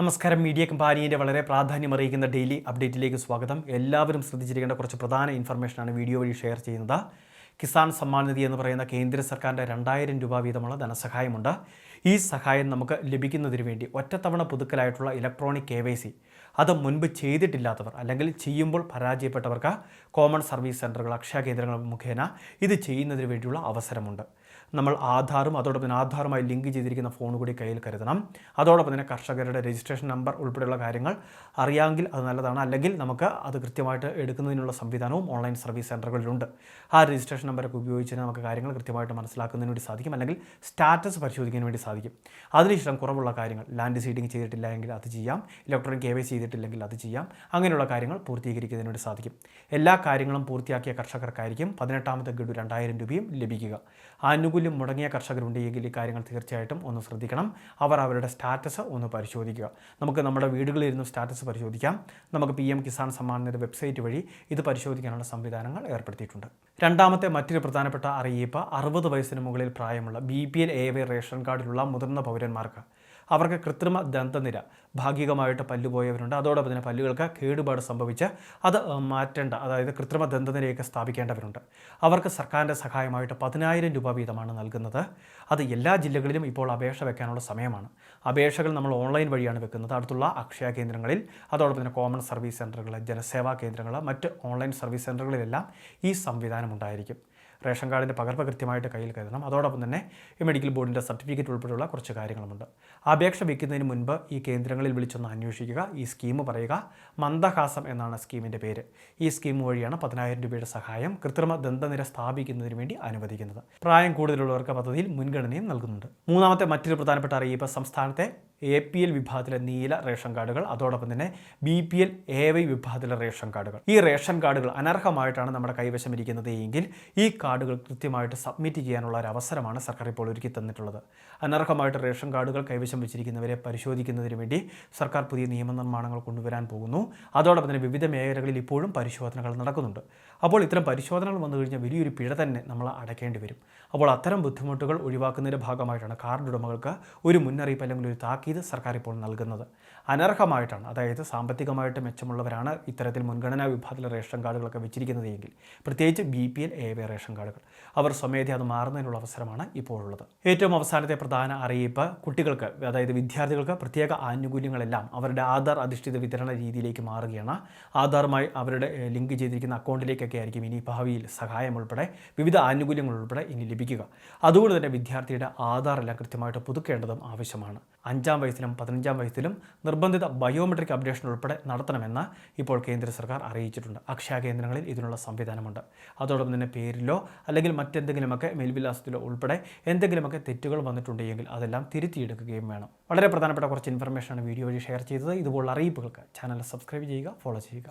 നമസ്കാരം. മീഡിയ കമ്പാനിയുടെ വളരെ പ്രാധാന്യം അറിയിക്കുന്ന ഡെയിലി അപ്ഡേറ്റിലേക്ക് സ്വാഗതം. എല്ലാവരും ശ്രദ്ധിച്ചിരിക്കേണ്ട കുറച്ച് പ്രധാന ഇൻഫർമേഷനാണ് വീഡിയോ വഴി ഷെയർ ചെയ്യുന്നത്. കിസാൻ സമ്മാൻ നിധി എന്ന് പറയുന്ന കേന്ദ്ര സർക്കാരിന്റെ രണ്ടായിരം രൂപ വീതമുള്ള ധനസഹായമുണ്ട്. ഈ സഹായം നമുക്ക് ലഭിക്കുന്നതിന് വേണ്ടി ഒറ്റത്തവണ പുതുക്കലായിട്ടുള്ള ഇലക്ട്രോണിക് കെ വൈ സി അത് മുൻപ് ചെയ്തിട്ടില്ലാത്തവർ അല്ലെങ്കിൽ ചെയ്യുമ്പോൾ പരാജയപ്പെട്ടവർക്ക് കോമൺ സർവീസ് സെന്ററുകൾ അക്ഷയ കേന്ദ്രങ്ങൾ മുഖേന ഇത് ചെയ്യുന്നതിന് വേണ്ടിയുള്ള അവസരമുണ്ട്. നമ്മൾ ആധാറും അതോടൊപ്പം തന്നെ ആധാറുമായി ലിങ്ക് ചെയ്തിരിക്കുന്ന ഫോൺ കൂടി കയ്യിൽ കരുതണം. അതോടൊപ്പം തന്നെ കർഷകരുടെ രജിസ്ട്രേഷൻ നമ്പർ ഉൾപ്പെടെയുള്ള കാര്യങ്ങൾ അറിയാമെങ്കിൽ അത് നല്ലതാണ്. അല്ലെങ്കിൽ നമുക്ക് അത് കൃത്യമായിട്ട് എടുക്കുന്നതിനുള്ള സംവിധാനവും ഓൺലൈൻ സർവീസ് സെന്ററുകളിലുണ്ട് ആ രജിസ്ട്രേഷൻ നമ്പറൊക്കെ ഉപയോഗിച്ച് നമുക്ക് കാര്യങ്ങൾ കൃത്യമായിട്ട് മനസ്സിലാക്കുന്നതിന് വേണ്ടി സാധിക്കും. അല്ലെങ്കിൽ സ്റ്റാറ്റസ് പരിശോധിക്കാൻ വേണ്ടി സാധിക്കും. അതിനുശേഷം കുറവുള്ള കാര്യങ്ങൾ ലാൻഡ് സീഡിങ് ചെയ്തിട്ടില്ല എങ്കിൽ അത് ചെയ്യാം. ഇലക്ട്രോണിക് കെ വൈ ചെയ്തിട്ടില്ലെങ്കിൽ അത് ചെയ്യാം. അങ്ങനെയുള്ള കാര്യങ്ങൾ പൂർത്തീകരിക്കുന്നതിന് വേണ്ടി സാധിക്കും. എല്ലാ കാര്യങ്ങളും പൂർത്തിയാക്കിയ കർഷകർക്കായിരിക്കും പതിനെട്ടാമത്തെ ഗഡു രണ്ടായിരം രൂപയും ലഭിക്കുക. ആനുകൂല്യം മുടങ്ങിയ കർഷകരുണ്ടെങ്കിൽ ഈ കാര്യങ്ങൾ തീർച്ചയായിട്ടും ഒന്ന് ശ്രദ്ധിക്കണം. അവർ അവരുടെ സ്റ്റാറ്റസ് ഒന്ന് പരിശോധിക്കുക. നമുക്ക് നമ്മുടെ വീടുകളിലിരുന്ന് സ്റ്റാറ്റസ് പരിശോധിക്കാം. നമുക്ക് P M Kisan Samman Nidhi website വഴി ഇത് പരിശോധിക്കാനുള്ള സംവിധാനങ്ങൾ ഏർപ്പെടുത്തിയിട്ടുണ്ട്. രണ്ടാമത്തെ മറ്റൊരു പ്രധാനപ്പെട്ട അറിയിപ്പ് അറുപത് വയസ്സിന് മുകളിൽ പ്രായമുള്ള B P L A Y ration കാർഡിലുള്ള മുതിർന്ന പൗരന്മാർക്ക് അവർക്ക് കൃത്രിമ ദന്തനിര ഭാഗികമായിട്ട് പല്ലുപോയവരുണ്ട് അതോടൊപ്പം തന്നെ പല്ലുകൾക്ക് കേടുപാട് സംഭവിച്ച് അത് മാറ്റേണ്ട അതായത് കൃത്രിമ ദന്തനിരയൊക്കെ സ്ഥാപിക്കേണ്ടവരുണ്ട്. അവർക്ക് സർക്കാരിന്റെ സഹായമായിട്ട് പതിനായിരം രൂപ വീതമാണ് നൽകുന്നത്. അത് എല്ലാ ജില്ലകളിലും ഇപ്പോൾ അപേക്ഷ വെക്കാനുള്ള സമയമാണ്. അപേക്ഷകൾ നമ്മൾ ഓൺലൈൻ വഴിയാണ് വെക്കുന്നത്. അടുത്തുള്ള അക്ഷയ കേന്ദ്രങ്ങളിൽ അതോടൊപ്പം തന്നെ കോമൺ സർവീസ് സെന്ററുകൾ ജനസേവാ കേന്ദ്രങ്ങൾ മറ്റ് ഓൺലൈൻ സർവീസ് സെന്ററുകളിലെല്ലാം ഈ സംവിധാനം ഉണ്ടായിരിക്കും. റേഷൻ കാർഡിന്റെ പകർപ്പ് കൃത്യമായിട്ട് കയ്യിൽ കരുതണം. അതോടൊപ്പം തന്നെ ഈ മെഡിക്കൽ ബോർഡിന്റെ സർട്ടിഫിക്കറ്റ് ഉൾപ്പെടെയുള്ള കുറച്ച് കാര്യങ്ങളുമുണ്ട്. അപേക്ഷ വയ്ക്കുന്നതിന് മുൻപ് ഈ കേന്ദ്രങ്ങളിൽ വിളിച്ചൊന്ന് അന്വേഷിക്കുക ഈ സ്കീം പറയുക. മന്ദഹാസം എന്നാണ് സ്കീമിന്റെ പേര്. ഈ സ്കീം വഴിയാണ് പതിനായിരം രൂപയുടെ സഹായം കൃത്രിമ ദന്തനിര സ്ഥാപിക്കുന്നതിന് വേണ്ടി അനുവദിക്കുന്നത്. പ്രായം കൂടുതലുള്ളവർക്ക് പദ്ധതിയിൽ മുൻഗണനയും നൽകുന്നുണ്ട്. മൂന്നാമത്തെ മറ്റൊരു പ്രധാനപ്പെട്ട അറിയിപ്പ് സംസ്ഥാനത്തെ എ പി എൽ വിഭാഗത്തിലെ നീല റേഷൻ കാർഡുകൾ അതോടൊപ്പം തന്നെ B P L A Y വിഭാഗത്തിലെ റേഷൻ കാർഡുകൾ. ഈ റേഷൻ കാർഡുകൾ അനർഹമായിട്ടാണ് നമ്മുടെ കൈവശം ഇരിക്കുന്നത് എങ്കിൽ ഈ കാർഡുകൾ കൃത്യമായിട്ട് സബ്മിറ്റ് ചെയ്യാനുള്ള ഒരു അവസരമാണ് സർക്കാർ ഇപ്പോൾ ഒരുക്കി തന്നിട്ടുള്ളത്. അനർഹമായിട്ട് റേഷൻ കാർഡുകൾ കൈവശം വെച്ചിരിക്കുന്നവരെ പരിശോധിക്കുന്നതിന് വേണ്ടി സർക്കാർ പുതിയ നിയമനിർമ്മാണങ്ങൾ കൊണ്ടുവരാൻ പോകുന്നു. അതോടൊപ്പം തന്നെ വിവിധ മേഖലകളിൽ ഇപ്പോഴും പരിശോധനകൾ നടക്കുന്നുണ്ട്. അപ്പോൾ ഇത്തരം പരിശോധനകൾ വന്നു കഴിഞ്ഞാൽ വലിയൊരു പിഴ തന്നെ നമ്മൾ അടയ്ക്കേണ്ടി വരും. അപ്പോൾ അത്തരം ബുദ്ധിമുട്ടുകൾ ഒഴിവാക്കുന്നതിന്റെ ഭാഗമായിട്ടാണ് കാർഡ് ഉടമകൾക്ക് ഒരു മുന്നറിയിപ്പ് അല്ലെങ്കിൽ ഒരു താക്കീത് സർക്കാർ ഇപ്പോൾ നൽകുന്നത്. അനർഹമായിട്ടാണ് അതായത് സാമ്പത്തികമായിട്ട് മെച്ചമുള്ളവരാണ് ഇത്തരത്തിൽ മുൻഗണനാ വിഭാഗത്തിലെ റേഷൻ കാർഡുകളൊക്കെ വെച്ചിരിക്കുന്നത് എങ്കിൽ പ്രത്യേകിച്ച് B P L A Y ration കാർഡുകൾ. അവർ സ്വമേധ അത് മാറുന്നതിനുള്ള അവസരമാണ് ഇപ്പോഴുള്ളത്. ഏറ്റവും അവസാനത്തെ പ്രധാന അറിയിപ്പ് കുട്ടികൾക്ക് അതായത് വിദ്യാർത്ഥികൾക്ക് പ്രത്യേക ആനുകൂല്യങ്ങളെല്ലാം അവരുടെ ആധാർ അധിഷ്ഠിത വിതരണ രീതിയിലേക്ക് മാറുകയാണ്. ആധാറുമായി അവരുടെ ലിങ്ക് ചെയ്തിരിക്കുന്ന അക്കൗണ്ടിലേക്കൊക്കെ ആയിരിക്കും ഇനി ഭാവിയിൽ സഹായം ഉൾപ്പെടെ വിവിധ ആനുകൂല്യങ്ങൾ ഉൾപ്പെടെ ഇനി ലഭിക്കുക. അതുകൊണ്ട് തന്നെ വിദ്യാർത്ഥിയുടെ ആധാർ എല്ലാം കൃത്യമായിട്ട് പുതുക്കേണ്ടതും ആവശ്യമാണ്. അഞ്ചാം വയസ്സിലും പതിനഞ്ചാം വയസ്സിലും നിർബന്ധിത ബയോമെട്രിക് അപ്ഡേഷൻ ഉൾപ്പെടെ നടത്തണമെന്ന് ഇപ്പോൾ കേന്ദ്ര സർക്കാർ അറിയിച്ചിട്ടുണ്ട്. അക്ഷയ കേന്ദ്രങ്ങളിൽ ഇതിനുള്ള സംവിധാനമുണ്ട്. അതോടൊപ്പം തന്നെ പേരിലോ അല്ലെങ്കിൽ മറ്റെന്തെങ്കിലുമൊക്കെ മേൽവിലാസത്തിലോ ഉൾപ്പെടെ എന്തെങ്കിലുമൊക്കെ തെറ്റുകൾ വന്നിട്ടുണ്ടെങ്കിൽ അതെല്ലാം തിരുത്തിയെടുക്കുകയും വേണം. വളരെ പ്രധാനപ്പെട്ട കുറച്ച് ഇൻഫർമേഷനാണ് വീഡിയോ വഴി ഷെയർ ചെയ്തത്. ഇതുപോലുള്ള അറിയിപ്പുകൾക്ക് ചാനൽ സബ്സ്ക്രൈബ് ചെയ്യുക ഫോളോ ചെയ്യുക.